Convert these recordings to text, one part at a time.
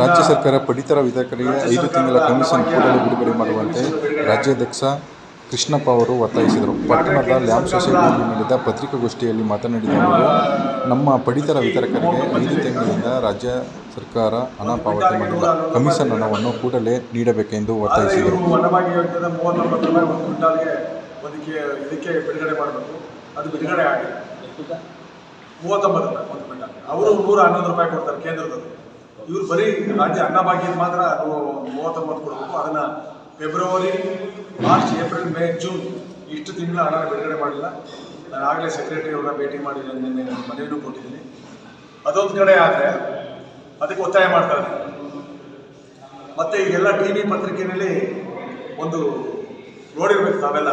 ರಾಜ್ಯ ಸರ್ಕಾರ ಪಡಿತರ ವಿತರಕರಿಗೆ ಐದು ತಿಂಗಳ ಕಮಿಷನ್ ಕೂಡಲೇ ಬಿಡುಗಡೆ ಮಾಡುವಂತೆ ರಾಜ್ಯಾಧ್ಯಕ್ಷ ಕೃಷ್ಣಪ್ಪ ಅವರು ಒತ್ತಾಯಿಸಿದರು. ಪಟ್ಟಣದ ಲ್ಯಾಂಪ್ ಸೊಸೈಟಿಯಲ್ಲಿ ನಡೆದ ಪತ್ರಿಕಾಗೋಷ್ಠಿಯಲ್ಲಿ ಮಾತನಾಡಿದ ಅವರು, ನಮ್ಮ ಪಡಿತರ ವಿತರಕರಿಗೆ ಐದು ತಿಂಗಳಿಂದ ರಾಜ್ಯ ಸರ್ಕಾರ ಹಣ ಪಾವತಿ ಮಾಡಿಲ್ಲ. ಕಮಿಷನ್ ಹಣವನ್ನು ಕೂಡಲೇ ನೀಡಬೇಕೆಂದು ಒತ್ತಾಯಿಸಿದರು. ಅದು ರೂಪಾಯಿ ಅವರು ನೂರ ಹನ್ನೊಂದು ರೂಪಾಯಿ ಕೊಡ್ತಾರೆ ಕೇಂದ್ರದವರು ಇವ್ರು ಬರೀ ರಾಜ್ಯ ಅನ್ನಭಾಗ್ಯದ ಮಾತ್ರ ಅದು ಮೂವತ್ತೊಂಬತ್ತು ಕೊಡಬೇಕು. ಅದನ್ನ February March April May June ಇಷ್ಟು ತಿಂಗಳ ಹಣ ಬಿಡುಗಡೆ ಮಾಡಿಲ್ಲ. ನಾನು ಆಗಲೇ ಸೆಕ್ರೆಟರಿ ಅವ್ರನ್ನ ಭೇಟಿ ಮಾಡಿ ನಾನು ನಿನ್ನೆ ಮನವಿನೂ ಕೊಟ್ಟಿದ್ದೀನಿ ಅದೊಂದು ಕಡೆ ಆದರೆ ಅದಕ್ಕೆ ಒತ್ತಾಯ ಮಾಡ್ತಾರೆ ಮತ್ತೆ ಈಗೆಲ್ಲ ಟಿ ವಿ ಪತ್ರಿಕೆಯಲ್ಲಿ ಒಂದು ನೋಡಿರ್ಬೇಕು ತಾವೆಲ್ಲ.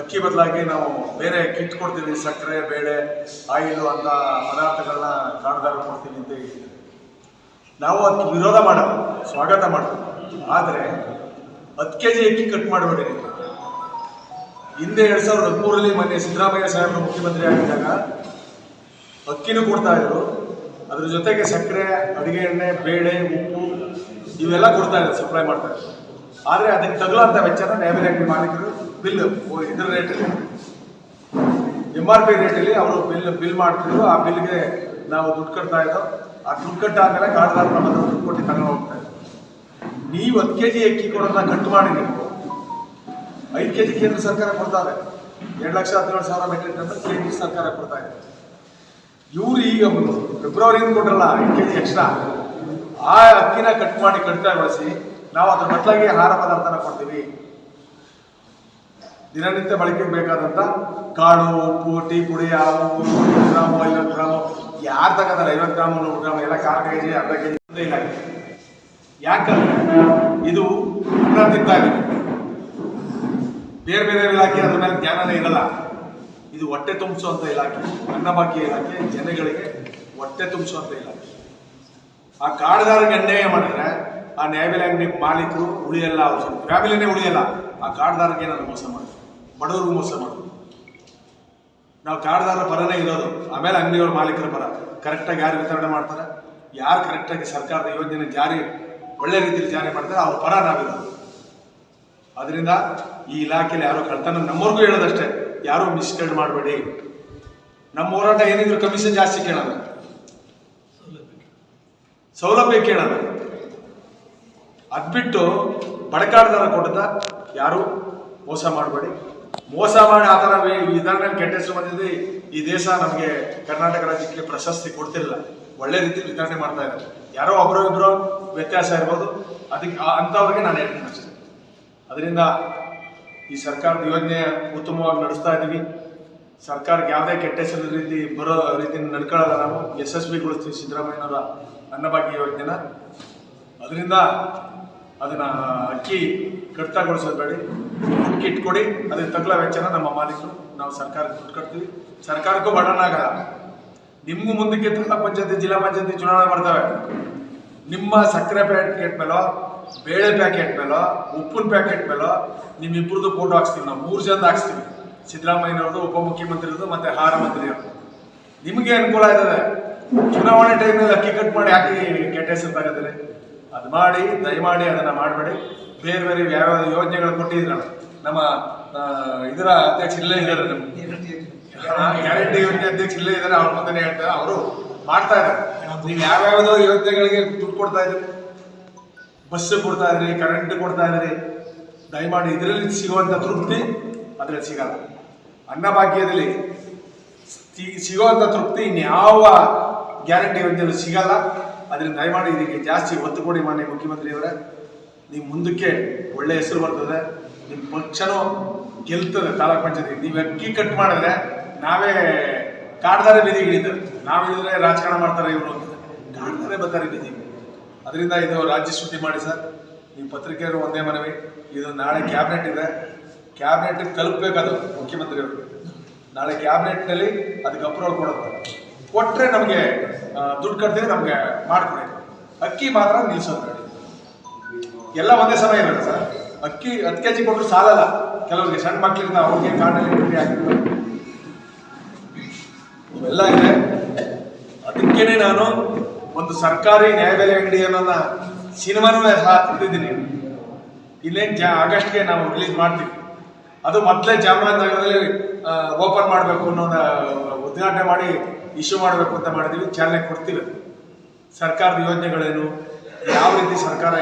ಅಕ್ಕಿ ಬದಲಾಗಿ ನಾವು ಬೇರೆ ಕಿಟ್ ಕೊಡ್ತೀವಿ, ಸಕ್ಕರೆ, ಬೇಳೆ, ಆಯಿಲು ಅಂತ ಪದಾರ್ಥಗಳನ್ನ ಕಾಣದಾಗ ಕೊಡ್ತೀನಿ ಅಂತ ನಾವು ಅದಕ್ಕೆ ವಿರೋಧ ಮಾಡೋ ಸ್ವಾಗತ ಮಾಡೋ ಆದರೆ ಹತ್ತು ಕೆ ಜಿ ಅಕ್ಕಿ ಕಟ್ ಮಾಡಬೇಡಿ ಹಿಂದೆ ಎರಡು ಸಾವಿರದ ಹದಿಮೂರರಲ್ಲಿ ಮೊನ್ನೆ ಸಿದ್ದರಾಮಯ್ಯ ಸಾಹೇಬರು ಮುಖ್ಯಮಂತ್ರಿ ಆಗಿದ್ದಾಗ ಅಕ್ಕಿನೂ ಕೊಡ್ತಾ ಇದ್ರು. ಅದ್ರ ಜೊತೆಗೆ ಸಕ್ಕರೆ, ಅಡುಗೆ ಎಣ್ಣೆ, ಬೇಳೆ, ಉಪ್ಪು ಇವೆಲ್ಲ ಕೊಡ್ತಾ ಇದ್ರು ಸಪ್ಲೈ ಮಾಡ್ತಾ ಇದ್ರು. ಆದರೆ ಅದಕ್ಕೆ ತಗಲಂಥ ವೆಚ್ಚನ ನ್ಯಾಯಬೆಲೆ ಮಾಲೀಕರು ಬಿಲ್ ಇದ್ರ ರೇಟಲ್ಲಿ ಎಂ ಆರ್ ಪಿ ರೇಟಲ್ಲಿ ಅವರು ಬಿಲ್ ಬಿಲ್ ಮಾಡ್ತಿದ್ರು. ಆ ಬಿಲ್ಗೆ ನಾವು ದುಡ್ಡು ಕಟ್ತಾ ಇದ್ದೋ ಆ ದುಡ್ಡು ಕಟ್ಟಾದ್ಮೇಲೆ ಕಾಡ್ದಾರ ನಮ್ಮ ಹತ್ರ ದುಡ್ಡು ಕೊಟ್ಟು ತಗೊಂಡು ಹೋಗ್ತಾ ಇದೆ ನೀವು ಹತ್ತು ಕೆ ಜಿ ಅಕ್ಕಿ ಕೊಡೋದನ್ನ ಕಟ್ ಮಾಡಿ ನೀವು. ಐದು ಕೆ ಜಿ ಕೇಂದ್ರ ಸರ್ಕಾರ ಕೊಡ್ತಾರೆ. ಎರಡು ಲಕ್ಷ ಹದಿನೇಳು ಸಾವಿರ ಮೆಟ್ರಿಕ್ ಟನ್ ಕೇಂದ್ರ ಸರ್ಕಾರ ಕೊಡ್ತಾ ಇದೆ. ಇವರು ಈಗ ಫೆಬ್ರವರಿಯಿಂದ ಕೊಟ್ರಲ್ಲ, ಐದು ಕೆ ಜಿ ಎಕ್ಸ್ಟ್ರಾ. ಆ ಅಕ್ಕಿನ ಕಟ್ ಮಾಡಿ ಕಟ್ತಾ ಬಳಸಿ ನಾವು ಅದ್ರ ಬದಲಾಗಿ ಆಹಾರ ಪದಾರ್ಥನ ಕೊಡ್ತೀವಿ. ದಿನನಿತ್ಯ ಬಳಕೆಗೆ ಬೇಕಾದಂತ ಕಾಳು, ಉಪ್ಪು, ಟೀ ಪುಡಿ ಹಾವು ಗ್ರಾಮು ಐವತ್ತು ಗ್ರಾಮು ಯಾರು ತಗೋತಾರೆ? ಐವತ್ತು ಗ್ರಾಮ್, ನೂರು ಗ್ರಾಮ್ ಎಲ್ಲ ಕಾಲು ಕೆ ಜಿ ಅರ್ಧ ಕೆ ಜಿ ಇಲ್ಲ. ಯಾಕಂದ್ರೆ ಇದು ಅನ್ನ ಬೇರೆ ಬೇರೆ ಇಲಾಖೆ ಅದ್ರ ಮೇಲೆ ಜ್ಞಾನನೇ ಇರಲ್ಲ. ಇದು ಹೊಟ್ಟೆ ತುಂಬಿಸುವಂತ ಇಲಾಖೆ ಅನ್ನಭಾಗ್ಯ ಇಲಾಖೆ, ಜನಗಳಿಗೆ ಹೊಟ್ಟೆ ತುಂಬಿಸುವಂತ ಇಲಾಖೆ. ಆ ಕಾಡ್ದಾರಿಗೆ ಅನ್ಯಾಯ ಮಾಡಿದ್ರೆ ಆ ನ್ಯಾಯಬೆಲೆ ಮಾಲೀಕರು ಉಳಿಯಲ್ಲ, ಅವ್ರು ಫ್ಯಾಮಿಲಿನೇ ಉಳಿಯಲ್ಲ. ಆ ಕಾಡ್ದಾರಿಗೆ ಏನಾದ್ರು ಮೋಸ ಮಾಡಿದ್ರು, ಬಡವ್ರಿಗೂ ಮೋಸ ಮಾಡೋದು ನಾವು ಕಾಡ್ದಾರ ಪರನೇ ಇರೋದು, ಆಮೇಲೆ ಅಂಗಡಿಯವ್ರ ಮಾಲೀಕರ ಪರ. ಕರೆಕ್ಟಾಗಿ ಯಾರು ವಿತರಣೆ ಮಾಡ್ತಾರೆ? ಯಾರು ಕರೆಕ್ಟಾಗಿ ಸರ್ಕಾರದ ಯೋಜನೆ ಜಾರಿ, ಒಳ್ಳೆ ರೀತಿಯಲ್ಲಿ ಜಾರಿ ಮಾಡ್ತಾರೆ, ಅವ್ರ ಪರ ನಾವಿರೋದು. ಅದರಿಂದ ಈ ಇಲಾಖೆಯಲ್ಲಿ ಯಾರೋ ಕಳ್ತನ, ನಮ್ಮವ್ರಿಗೂ ಹೇಳೋದಷ್ಟೇ, ಯಾರೂ ಮಿಸ್ಗೈಡ್ ಮಾಡಬೇಡಿ. ನಮ್ಮ ಹೋರಾಟ ಏನಿದ್ರು ಕಮಿಷನ್ ಜಾಸ್ತಿ ಕೇಳೋಣ. ಸೌಲಭ್ಯ ಕೇಳೋಣ. ಅದ್ಬಿಟ್ಟು ಬಡಕಾಡ್ದಾರ ಕೊಡದ ಯಾರು ಮೋಸ ಮಾಡಬೇಡಿ. ಮೋಸ ಮಾಡಿ ಆ ಥರ ಇದನ್ನ ಕೆಟ್ಟ ಹೆಸರು ಬಂದಿದೆ, ಈ ದೇಶ ನಮಗೆ ಕರ್ನಾಟಕ ರಾಜ್ಯಕ್ಕೆ ಪ್ರಶಸ್ತಿ ಕೊಡ್ತಿರಲಿಲ್ಲ ಒಳ್ಳೆ ರೀತಿ ವಿತರಣೆ ಮಾಡ್ತಾ ಇದ್ದಾರೆ. ಯಾರೋ ಒಬ್ಬರು ಇಬ್ಬರು ವ್ಯತ್ಯಾಸ ಇರ್ಬೋದು. ಅದಕ್ಕೆ ಅಂಥವ್ರಿಗೆ ನಾನು ಹೇಳ್ತೀನಿ ಅಷ್ಟೇ. ಅದರಿಂದ ಈ ಸರ್ಕಾರದ ಯೋಜನೆ ಉತ್ತಮವಾಗಿ ನಡೆಸ್ತಾ ಇದ್ದೀವಿ. ಸರ್ಕಾರಕ್ಕೆ ಯಾವುದೇ ಕೆಟ್ಟ ಹೆಸರು ರೀತಿ ಬರೋ ರೀತಿ ನಡ್ಕೊಳ್ಳಲ್ಲ ನಾವು. ಯಶಸ್ವಿಗೊಳಿಸ್ತೀವಿ ಸಿದ್ದರಾಮಯ್ಯನವರ ಅನ್ನಭಾಗ್ಯ ಯೋಜನೆನ. ಅದರಿಂದ ಅದನ್ನ ಅಕ್ಕಿ ಕಡಿತಗೊಳಿಸೋದು ಬೇಡಿ. ದುಡ್ಡು ಇಟ್ಕೊಡಿ ಕೊಡಿ ಅದಕ್ಕೆ ತಗ್ಲ ವೆಚ್ಚನ ನಮ್ಮ ಮಾಲೀಕರು. ನಾವು ಸರ್ಕಾರಕ್ಕೆ ದುಡ್ಡು ಕಟ್ತೀವಿ. ಸರ್ಕಾರಕ್ಕೂ ಬಡಣ ನಿಮಗೂ ಮುಂದಕ್ಕೆ ತಾಲೂಕ್ ಪಂಚಾಯತಿ, ಜಿಲ್ಲಾ ಪಂಚಾಯತಿ ಚುನಾವಣೆ ಬರ್ತವೆ. ನಿಮ್ಮ ಸಕ್ಕರೆ ಪ್ಯಾಕೆಟ್ ಮೇಲೋ, ಬೇಳೆ ಪ್ಯಾಕೆಟ್ ಮೇಲೋ, ಉಪ್ಪಿನ ಪ್ಯಾಕೆಟ್ ಮೇಲೋ ನಿಮ್ಮಿಬ್ಬರದು ಫೋಟೋ ಹಾಕ್ಸ್ತೀವಿ ನಾವು. ಮೂರು ಜನದ ಹಾಕ್ಸ್ತೀವಿ. ಸಿದ್ದರಾಮಯ್ಯನವ್ರದ್ದು, ಉಪಮುಖ್ಯಮಂತ್ರಿಯವ್ರದ್ದು ಮತ್ತೆ ಆಹಾರ ಮಂತ್ರಿಯವ್ರದ್ದು. ನಿಮಗೆ ಅನುಕೂಲ ಆಯ್ತದೆ ಚುನಾವಣೆ ಟೈಮಲ್ಲಿ ಅಕ್ಕಿ ಕಟ್ ಮಾಡಿ ಹಾಕಿ ಕೆಟ್ಟ ಹೆಸರು ತಗೋತಾರೆ. ಅದು ಮಾಡಿ, ದಯಮಾಡಿ ಅದನ್ನು ಮಾಡಬೇಡಿ. ಬೇರೆ ಬೇರೆ ಯಾವ ಯೋಜನೆಗಳು ಕೊಟ್ಟಿದ್ರಲ್ಲ ನಮ್ಮ ಇದರ ಅಧ್ಯಕ್ಷ ಇಲ್ಲೇ ಇದ್ದಾರೆ ಗ್ಯಾರಂಟಿ ಯೋಜನೆ ಅಧ್ಯಕ್ಷ ಇಲ್ಲೇ ಇದ್ದಾರೆ, ಅವ್ರ ಮುಂದೆ ಹೇಳ್ತಾರೆ. ಅವರು ಮಾಡ್ತಾ ಇದ್ದಾರೆ. ನೀವು ಯಾವ್ಯಾವುದೋ ಯೋಜನೆಗಳಿಗೆ ದುಡ್ಡು ಕೊಡ್ತಾ ಇದ್ರಿ. ಬಸ್ ಕೊಡ್ತಾ ಇದ್ರಿ ಕರೆಂಟ್ ಕೊಡ್ತಾ ಇದ್ರಿ. ದಯಮಾಡಿ ಇದರಲ್ಲಿ ಸಿಗುವಂಥ ತೃಪ್ತಿ ಅದರಲ್ಲಿ ಸಿಗಲ್ಲ. ಅನ್ನಭಾಗ್ಯದಲ್ಲಿ ಸಿಗುವಂಥ ತೃಪ್ತಿ ಇನ್ಯಾವ ಗ್ಯಾರಂಟಿ ಯೋಜನೆ ಸಿಗಲ್ಲ. ಅದರಿಂದ ದಯಮಾಡಿ ಇದಕ್ಕೆ ಜಾಸ್ತಿ ಒತ್ತು ಕೊಡಿ ಮಾನ್ಯ ಮುಖ್ಯಮಂತ್ರಿಯವರೇ. ನಿಮ್ಮ ಮುಂದಕ್ಕೆ ಒಳ್ಳೆ ಹೆಸರು ಬರ್ತದೆ. ನಿಮ್ಮ ಪಕ್ಷನೂ ಗೆಲ್ತದೆ ತಾಲೂಕ್ ಪಂಚಾಯತಿ ನೀವು ಅಕ್ಕಿ ಕಟ್ ಮಾಡಿದ್ರೆ ನಾವೇ ಕಾಡ್ದಾರೆ ನಾವು ನಾವಿದ್ರೆ ರಾಜಕಾರಣ ಮಾಡ್ತಾರೆ ಇವರು ಕಾಡ್ದಾರೆ ಬರ್ತಾರೆ ಬೀದಿ. ಅದರಿಂದ ಇದು ರಾಜ್ಯ ಸುದ್ದಿ ಮಾಡಿ ಸರ್. ನೀವು ಪತ್ರಿಕೆಯವರು ಒಂದೇ ಮನವಿ. ಇದು ನಾಳೆ ಕ್ಯಾಬಿನೆಟ್ ಇದೆ. ಕ್ಯಾಬಿನೆಟ್ ತಲುಪಬೇಕದು ಮುಖ್ಯಮಂತ್ರಿಯವರು. ನಾಳೆ ಕ್ಯಾಬಿನೆಟ್ನಲ್ಲಿ ಅದಕ್ಕೆ ಅಪ್ರೂವಲ್ ಕೊಡುತ್ತೆ ಕೊಟ್ಟರೆ ನಮಗೆ ದುಡ್ಡು ಕಟ್ತೀವಿ ನಮಗೆ ಮಾಡ್ಕೊಡಿ. ಅಕ್ಕಿ ಮಾತ್ರ ನಿಲ್ಸೋದು. ನೋಡಿ ಎಲ್ಲ ಒಂದೇ ಸಮಯ ಇರಲ್ಲ ಸರ್. ಅಕ್ಕಿ ಹತ್ತು ಕೆ ಜಿ ಕೊಟ್ಟರು ಸಾಲಲ್ಲ. ಕೆಲವರಿಗೆ, ಸಣ್ಣ ಮಕ್ಕಳಿಂದ ಅವ್ರಿಗೆ ಕಾಡಲ್ಲಿ ಆಗಿರ್ತಾರೆ ಇವೆಲ್ಲ ಇದೆ. ಅದಕ್ಕೇನೆ ನಾನು ಒಂದು ಸರ್ಕಾರಿ ನ್ಯಾಯಬೆಲೆ ಅಂಗಡಿ ಅನ್ನೋ ಸಿನಿಮಾನೂ ಸಹ ತೆಗೆದಿದ್ದೀನಿ ಇನ್ನೇನು ಜಾ, ಆಗಸ್ಟ್ಗೆ ನಾವು ರಿಲೀಸ್ ಮಾಡ್ತೀವಿ. ಅದು ಮೊದಲೇ ಚಾಮರಾಜನಗರದಲ್ಲಿ ಓಪನ್ ಮಾಡಬೇಕು ಅನ್ನೋ ಒಂದು ಉದ್ಘಾಟನೆ ಮಾಡಿ ಇಶ್ಯೂ ಮಾಡಬೇಕು ಅಂತ ಮಾಡಿದ್ದೀವಿ ಚಾಲನೆ ಕೊಡ್ತೀವಿ. ಸರ್ಕಾರದ ಯೋಜನೆಗಳೇನು? ಯಾವ ರೀತಿ ಸರ್ಕಾರ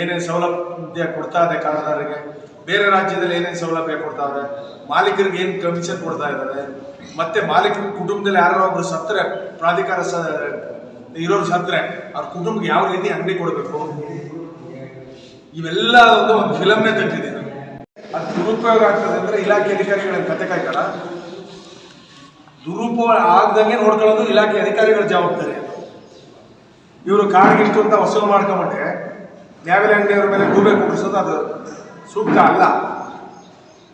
ಏನೇನು ಸೌಲಭ್ಯ ಕೊಡ್ತಾ ಇದೆ ಕಾರ್ಡ್ದಾರರಿಗೆ ಬೇರೆ ರಾಜ್ಯದಲ್ಲಿ ಏನೇನು ಸೌಲಭ್ಯ ಕೊಡ್ತಾ ಇದೆ? ಮಾಲೀಕರಿಗೆ ಏನು ಕಮಿಷನ್ ಕೊಡ್ತಾ ಇದ್ದಾರೆ? ಮತ್ತೆ ಮಾಲೀಕರ ಕುಟುಂಬದಲ್ಲಿ ಯಾರೋ ಒಬ್ರು ಸತ್ತರೆ, ಪ್ರಾಧಿಕಾರ ಸ, ಇರೋರು ಸತ್ತರೆ, ಅವ್ರ ಕುಟುಂಬಕ್ಕೆ ಯಾವ ರೀತಿ ಅಂಗಡಿ ಕೊಡಬೇಕು? ಇವೆಲ್ಲ ಒಂದು ಒಂದು ಫಿಲಮ್ನೇ ತೆಗ್ದಿದ್ದೀನಿ ಅದು ದುರುಪಯೋಗ ಆಗ್ತದೆ ಅಂದ್ರೆ ಇಲಾಖೆ ಅಧಿಕಾರಿಗಳ ಕತೆ ಕಾಯ್ತಾರ? ದುರುಪಯೋಗ ಆಗ್ದಂಗೆ ನೋಡ್ಕೊಳ್ಳೋದು ಇಲಾಖೆ ಅಧಿಕಾರಿಗಳ ಜವಾಬ್ದಾರಿ ಇವರು ಕಾಡಿಗೆ ಇಷ್ಟು ಅಂತ ವಸೂಲು ಮಾಡ್ಕೊಂಬಿಟ್ಟೆ ನ್ಯಾಯಬೆಲೆ ಅವರ ಮೇಲೆ ಗೂಬೆ ಕುಡಿಸೋದು ಅದು ಸೂಕ್ತ ಅಲ್ಲ.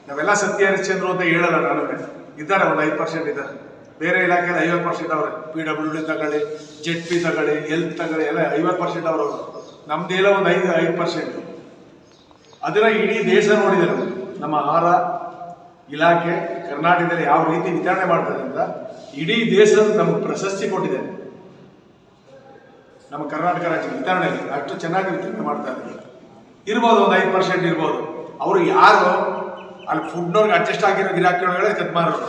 ನಾವೆಲ್ಲ ಸತ್ಯ ಹರಿಶ್ಚಂದ್ರು ಅಂತ ಹೇಳಲ್ಲ ನಾನು ಇದ್ದಾರೆ ಒಂದು ಐದು ಪರ್ಸೆಂಟ್ ಇದ್ದಾರೆ. ಬೇರೆ ಇಲಾಖೆಯಲ್ಲಿ ಐವತ್ತು ಪರ್ಸೆಂಟ್ ಅವ್ರೆ. ಪಿ ಡಬ್ಲ್ಯೂ ಡಿ ತಗೊಳ್ಳಿ ಜೆಟ್ ಪಿ ತಗೊಳ್ಳಿ ಹೆಲ್ತ್ ತಗೊಳ್ಳಿ, ಎಲ್ಲ ಐವತ್ತು ಪರ್ಸೆಂಟ್ ಅವರು ನಮ್ದೆಲ್ಲ ಒಂದು ಐದು ಐದು ಪರ್ಸೆಂಟ್. ಅದನ್ನ ಇಡೀ ದೇಶ ನೋಡಿದೆ ನಮ್ಮ ಆಹಾರ ಇಲಾಖೆ ಕರ್ನಾಟಕದಲ್ಲಿ ಯಾವ ರೀತಿ ವಿತರಣೆ ಮಾಡ್ತದೆ ಅಂತ ಇಡೀ ದೇಶ ನಮಗೆ ಪ್ರಶಸ್ತಿ ಕೊಟ್ಟಿದೆ. ನಮ್ಮ ಕರ್ನಾಟಕ ರಾಜ್ಯ ವಿತರಣೆಯಲ್ಲಿ ಅಷ್ಟು ಚೆನ್ನಾಗಿ ವಿತರಣೆ ಮಾಡ್ತಾ ಇದ್ದಾರೆ. ಇರ್ಬೋದು ಒಂದು ಐದು ಪರ್ಸೆಂಟ್ ಇರ್ಬೋದು. ಅವರು ಯಾರು, ಅಲ್ಲಿ ಫುಡ್ನವ್ರಿಗೆ ಅಡ್ಜಸ್ಟ್ ಆಗಿರೋ ಗಿರಾಕಿಗಳೇ ಕಟ್ ಮಾಡೋರು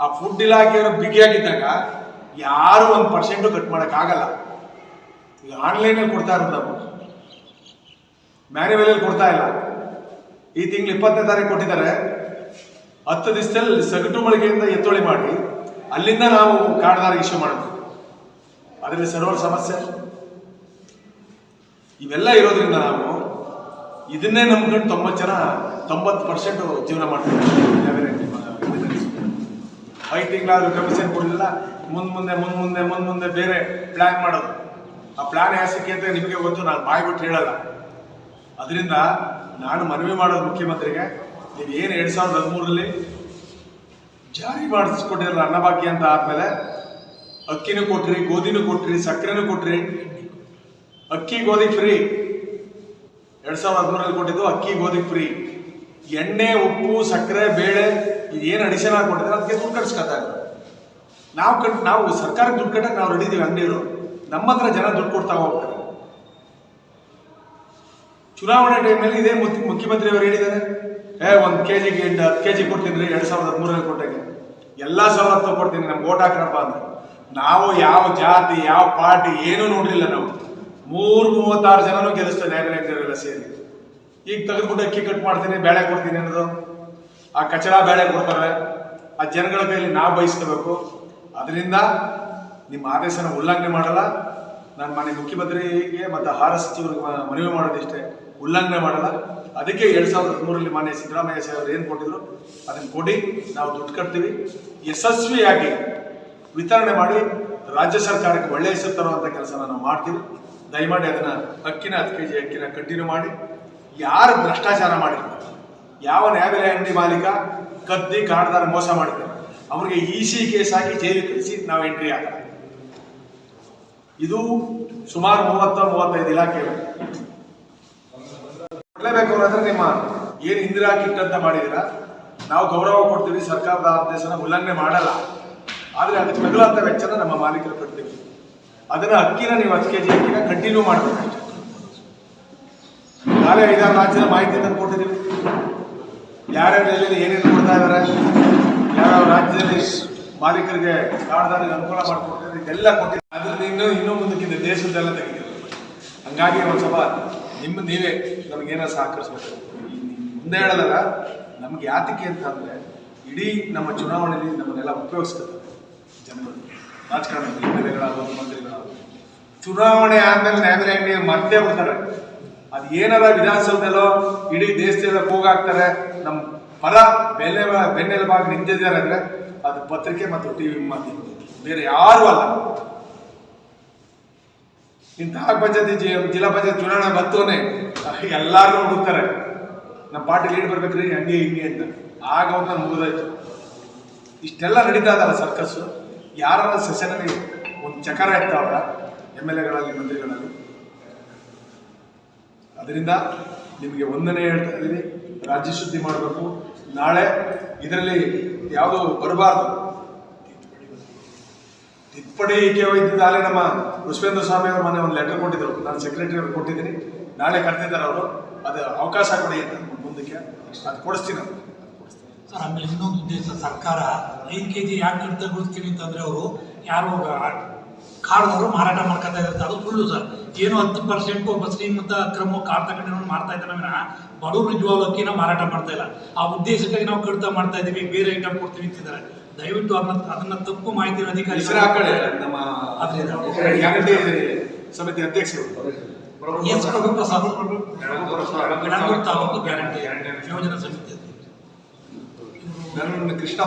ಆ ಫುಡ್ ಇಲಾಖೆಯವರು ಬಿಗಿಯಾಗಿದ್ದಾಗ ಯಾರು ಒಂದು ಪರ್ಸೆಂಟು ಕಟ್ ಮಾಡೋಕ್ಕಾಗಲ್ಲ. ಈಗ ಆನ್ಲೈನಲ್ಲಿ ಕೊಡ್ತಾ ಇರೋದು ನಾವು. ಮ್ಯಾನ್ಯುವಲಲ್ಲಿ ಕೊಡ್ತಾ ಇಲ್ಲ. ಈ ತಿಂಗಳು ಇಪ್ಪತ್ತನೇ ತಾರೀಕು ಕೊಟ್ಟಿದ್ದಾರೆ. ಹತ್ತು ದಿವಸದಲ್ಲಿ ಸಗಟು ಮಳಿಗೆಯಿಂದ ಎತ್ತೊಳಿ ಮಾಡಿ, ಅಲ್ಲಿಂದ ನಾವು ಕಾಡದಾರ ಇಶ್ಯೂ ಮಾಡ್ತೀವಿ. ಅದರಲ್ಲಿ ಸರ್ವರ್ ಸಮಸ್ಯೆ. ಇವೆಲ್ಲ ಇರೋದ್ರಿಂದ ನಾವು ಇದನ್ನೇ ನಂಬ್ಕೊಂಡು ತೊಂಬತ್ತು ಜನ, ತೊಂಬತ್ತು ಪರ್ಸೆಂಟ್ ಜೀವನ ಮಾಡ್ತೀವಿ. ಐದು ತಿಂಗಳಾದ್ರೂ ಕಮಿಷನ್ ಕೊಡಲಿಲ್ಲ ಮುಂದೆ ಮುಂದೆ ಮುಂದೆ ಮುಂದೆ ಮುಂದೆ ಮುಂದೆ ಬೇರೆ ಪ್ಲಾನ್ ಮಾಡೋದು. ಆ ಪ್ಲಾನ್ ಯಾಸಕ್ಕೆ ಅಂತ ನಿಮಗೆ ಗೊತ್ತು, ನಾನು ಬಾಯ್ಬಿಟ್ಟು ಹೇಳಲ್ಲ. ಅದರಿಂದ ನಾನು ಮನವಿ ಮಾಡೋದು ಮುಖ್ಯಮಂತ್ರಿಗೆ. ನೀವು ಏನು ಎರಡು ಸಾವಿರದ ಹದಿಮೂರಲ್ಲಿ ಜಾರಿ ಮಾಡಿಸ್ಕೊಟ್ಟಿರಲ್ಲ ಅನ್ನಭಾಗ್ಯ ಅಂತ ಆದ್ಮೇಲೆ ಅಕ್ಕಿನೂ ಕೊಟ್ರಿ, ಗೋಧಿನೂ ಕೊಟ್ರಿ, ಸಕ್ಕರೆನೂ ಕೊಟ್ರಿ. ಅಕ್ಕಿ, ಗೋಧಿ ಫ್ರೀ ಎರಡು ಸಾವಿರದ ಹದಿಮೂರಲ್ಲಿ ಕೊಟ್ಟಿದ್ದು ಅಕ್ಕಿ, ಗೋಧಿ ಫ್ರೀ ಎಣ್ಣೆ, ಉಪ್ಪು, ಸಕ್ಕರೆ, ಬೇಳೆ ಇದೇನು ಅಡಿಷನ್ ಆಗಿ ಕೊಟ್ಟಿದ್ರೆ ಅದಕ್ಕೆ ದುಡ್ಡು ಕಟ್ಸ್ಕೊತಾ ಇದ್ದಾರೆ. ನಾವು ಕಟ್, ನಾವು ಸರ್ಕಾರಕ್ಕೆ ದುಡ್ಡು ಕಟ್ಟಕ್ಕೆ ನಾವು ರೆಡಿ ಇದೀವಿ ಅಂಗಡಿಯವರು ನಮ್ಮ ಹತ್ರ ಜನ ದುಡ್ಡು ಕೊಡ್ತಾ ಹೋಗ್ತಾರೆ. ಚುನಾವಣೆ ಟೈಮಲ್ಲಿ ಇದೇ ಮುಖ್ಯಮಂತ್ರಿಯವರು ಹೇಳಿದ್ದಾರೆ. ಏ, ಒಂದು ಕೆ ಜಿಗೆ ಎಂಟು ಹತ್ತು ಕೆ ಜಿ ಕೊಡ್ತೀನಿ ಎರಡು ಸಾವಿರದ ಹದಿಮೂರಲ್ಲಿ ಕೊಟ್ಟಾಗೆ. ಎಲ್ಲ ಸವಲತ್ತು ಕೊಡ್ತೀನಿ ನಮ್ಗೆ ಓಟ್ ಹಾಕ್ರಪ್ಪ ಅಂದ್ರೆ. ನಾವು ಯಾವ ಜಾತಿ, ಯಾವ ಪಾರ್ಟಿ ಏನೂ ನೋಡಲಿಲ್ಲ ನಾವು. ಮೂರು ಮೂವತ್ತಾರು ಜನನೂ ಗೆಲ್ಲಿಸ್ತಾ ನ್ಯಾಯಬೆಲೆ ಸೇರಿ. ಈಗ ತೆಗೆದುಬಿಟ್ಟು ಅಕ್ಕಿ ಕಟ್ ಮಾಡ್ತೀನಿ, ಬೇಳೆ ಕೊಡ್ತೀನಿ ಅನ್ನೋದು. ಆ ಕಚರ ಬೇಳೆ ಕೊಡ್ತಾರೆ. ಆ ಜನಗಳ ಕೈಲಿ ನಾವು ಬಯಸ್ಕೋಬೇಕು. ಅದರಿಂದ ನಿಮ್ಮ ಆದೇಶನ ಉಲ್ಲಂಘನೆ ಮಾಡಲ್ಲ. ನಾನು ಮನೆ ಮುಖ್ಯಮಂತ್ರಿಗೆ ಮತ್ತು ಆಹಾರ ಸಚಿವರಿಗೆ ಮನವಿ ಮಾಡೋದಿಷ್ಟೇ. ಉಲ್ಲಂಘನೆ ಮಾಡಲ್ಲ. ಅದಕ್ಕೆ ಎರಡ್ ಸಾವಿರದ ಹದಿಮೂರರಲ್ಲಿ ಮಾನ್ಯ ಸಿದ್ದರಾಮಯ್ಯ ಸಾಹೇಬರು ಏನು ಕೊಟ್ಟಿದ್ರು? ಅದನ್ನು ಕೊಡಿ, ನಾವು ದುಡ್ಡು ಕಟ್ತೀವಿ. ಯಶಸ್ವಿಯಾಗಿ ವಿತರಣೆ ಮಾಡಿ ರಾಜ್ಯ ಸರ್ಕಾರಕ್ಕೆ ಒಳ್ಳೆಯ ಹೆಸರು ತರುವಂಥ ಕೆಲಸನ ನಾವು ಮಾಡ್ತೀವಿ. ದಯಮಾಡಿ ಅದನ್ನ ಅಕ್ಕಿನ ಹತ್ತು ಕೆ ಜಿ ಅಕ್ಕಿನ ಕಂಟಿನ್ಯೂ ಮಾಡಿ. ಯಾರು ಭ್ರಷ್ಟಾಚಾರ ಮಾಡಿರ್ತಾರೆ ಯಾವ ನ್ಯಾಯಾಲಯ ಅಂಗಡಿ ಮಾಲೀಕ ಕದ್ದಿ ಕಾಡ್ದಾರ ಮೋಸ ಮಾಡಿದ್ರು ಅವ್ರಿಗೆ ಇ ಸಿ ಕೇಸ್ ಹಾಕಿ ಜೈಲಿಗೆ ಕಳಿಸಿ ನಾವು ಎಂಟ್ರಿ ಆಗಲ್ಲ. ಇದು ಸುಮಾರು ಮೂವತ್ತ ಮೂವತ್ತೈದು ಇಲಾಖೆ ಕೊಡ್ಲೇಬೇಕು ಅನ್ನೋದ್ರೆ ನಿಮ್ಮ ಏನು ಇಂದಿರಾ ಕಿಟ್ ಅಂತ ಮಾಡಿದಿರಾ ನಾವು ಗೌರವ ಕೊಡ್ತೀವಿ, ಸರ್ಕಾರದ ಆದೇಶನ ಉಲ್ಲಂಘನೆ ಮಾಡಲ್ಲ. ಆದರೆ ಅದಕ್ಕೆ ತಗುಲಂತ ವೆಚ್ಚನ ನಮ್ಮ ಮಾಲೀಕರು ಕಟ್ತೀವಿ ಅದನ್ನ ಅಕ್ಕಿನ ನೀವು ಹತ್ತು ಕೆ ಜಿ ಅಕ್ಕಿನ ಕಂಟಿನ್ಯೂ ಮಾಡಬೇಕು ನಾಳೆ ಐದಾರು ರಾಜ್ಯದ ಮಾಹಿತಿ ತಂದು ಕೊಟ್ಟಿದ್ದೀವಿ. ಯಾರ್ಯಾರ ಎಲ್ಲೆಲ್ಲಿ ಏನೇನು ಕೊಡ್ತಾ ಇದ್ದಾರೆ ಯಾವ್ಯಾವ ರಾಜ್ಯದಲ್ಲಿ ಮಾಲೀಕರಿಗೆ ಕಾರ್ಡ್ದಾರಿಗೆ ಅನುಕೂಲ ಮಾಡಿಕೊಡ್ತಾರೆ, ಇದೆಲ್ಲ ಕೊಟ್ಟಿದ್ದಾರೆ ಅದ್ರಲ್ಲಿ ಇನ್ನೂ ಇನ್ನೂ ಮುಂದಕ್ಕಿದೆ, ದೇಶದ್ದೆಲ್ಲ ತೆಗಿತೀವಿ ಹಂಗಾಗಿ ಒಂದು ಸ್ವಲ್ಪ ನಿಮ್ಮ ನೀವೇ ನಮಗೇನೋ ಸಹಕರಿಸ್ಬೇಕು. ಮುಂದೆ ಹೇಳಲ್ಲ ನಮ್ಗೆ ಯಾತಕ್ಕೆ ಅಂತ ಅಂದ್ರೆ ಇಡೀ ನಮ್ಮ ಚುನಾವಣೆಯಲ್ಲಿ ನಮ್ಮನ್ನೆಲ್ಲ ಉಪಯೋಗಿಸ್ತಾರೆ ಜನಗಳು ರಾಜಕಾರಣದಲ್ಲಿ ಎಂ ಮಂತ್ರಿಗಳಾಗೋದು ಚುನಾವಣೆ ಆದಮೇಲೆ ನ್ಯಾಯಬೆಲೆ ಮತ್ತೆ ಬಿಡ್ತಾರೆ ಅದು ಏನಾರ ವಿಧಾನಸೌಧದಲ್ಲೋ ಇಡೀ ದೇಶದಲ್ಲ ಕೂಗಾಕ್ತಾರೆ ನಮ್ಮ ಪರ ಬೆಲೆ ಬೆನ್ನೆಲುಬಾಗಿ ನಿಂತಿದ್ದಾರೆ ಅಂದರೆ ಅದು ಪತ್ರಿಕೆ ಮತ್ತು ಟಿವಿ ಮಾಧ್ಯಮ ಬೇರೆ ಯಾರು ಅಲ್ಲ. ಇಂಥ ಪಂಚಾಯತಿ ಜಿ- ಜಿಲ್ಲಾ ಪಂಚಾಯತ್ ಚುನಾವಣೆ ಬರ್ತವನೆ ಎಲ್ಲರೂ ಹುಡುಕ್ತಾರೆ. ನಮ್ಮ ಪಾರ್ಟಿ ಲೀಡ್ ಬರ್ಬೇಕ್ರಿ, ಹಂಗೆ ಹಿಂಗೆ ಅಂತ. ಆಗ ಒಂದು ಮುಗಿದಾಯ್ತು. ಇಷ್ಟೆಲ್ಲ ನಡೀತಾ ಇದಲ್ಲ ಸರ್ಕಸ್ಸು ಯಾರ ಸೆಷನಲ್ಲಿ ಒಂದು ಚಕರ ಇರ್ತಾವ್ರ ಎಂ ಎಲ್ ಎಗಳಲ್ಲಿ, ಮಂತ್ರಿಗಳಲ್ಲಿ. ಅದರಿಂದ ನಿಮಗೆ ಒಂದನೇ ಹೇಳ್ತಾ ಇದ್ದೀನಿ, ರಾಜ್ಯ ಶುದ್ಧಿ ಮಾಡಬೇಕು. ನಾಳೆ ಇದರಲ್ಲಿ ಯಾವುದು ಬರಬಾರ್ದು. ತಿದ್ದುಪಡಿ ಕೆ ಇದ್ದಿದ್ದು ಆಗಲೇ ನಮ್ಮ ಪುಷ್ಪೇಂದ್ರ ಸ್ವಾಮಿ ಅವರು ಮೊನ್ನೆ ಒಂದು ಲೆಟರ್ ಕೊಟ್ಟಿದ್ರು. ನಾನು ಸೆಕ್ರೆಟರಿ ಕೊಟ್ಟಿದ್ದೀನಿ. ನಾಳೆ ಕರೆದಿದ್ದಾರೆ ಅವರು. ಅದು ಅವಕಾಶ ಕೊಡಿ ಅಂತ ಮುಂದಕ್ಕೆ. ಅದು ಕೊಡಿಸ್ತೀನಿ ಸರ್, ಆಮೇಲೆ ಇನ್ನೊಂದು ಉದ್ದೇಶ, ಸರ್ಕಾರ ಐದು ಕೆ ಜಿ ಯಾಕೆ ಕಡಿತಗೊಳಿಸ್ತೀನಿ ಅಂತಂದ್ರೆ ಅವರು ಯಾರು ಕಾರ್ದವರು ಮಾರಾಟ ಮಾಡ್ಕೊತಾ ಇದ್ದಾರೆ. ಅದು ಸುಳ್ಳು ಸರ್. ಏನು ಹತ್ತು ಪರ್ಸೆಂಟ್ ಒಬ್ಬ ಶ್ರೀಮಂತ ಅಕ್ರಮ ಕಾರ್ ತಗೊಂಡು ಮಾಡ್ತಾ ಇದ್ದಾರೆ ವಿನ ಬಡವರು ನಿಜವಾಗ್ಲೂ ಅಕ್ಕಿನ ಮಾರಾಟ ಮಾಡ್ತಾ ಇಲ್ಲ. ಆ ಉದ್ದೇಶಕ್ಕಾಗಿ ನಾವು ಕಡಿತ ಮಾಡ್ತಾ ಇದ್ದೀವಿ. ಬೇರೆ ಐಟಮ್ ಕೊಡ್ತೀವಿ ಅಂತಿದ್ದಾರೆ. ದಯವಿಟ್ಟು ಅದನ್ನ ಅದನ್ನ ತಪ್ಪು ಮಾಹಿತಿ ಅಧಿಕಾರಿ ಹೆಸರು ನಮ್ಮ. ಗ್ಯಾರಂಟಿ ಸಮಿತಿ ಅಧ್ಯಕ್ಷರು ಎಸ್ ಪ್ರಭುಪ್ರಸಾದ್ ಬೆಳಗೂರು ತಾಲೂಕು ಗ್ಯಾರಂಟಿ ಯೋಜನಾ ಸಮಿತಿ ಅಧ್ಯಕ್ಷ. ನನ್ನ ಕೃಷ್ಣ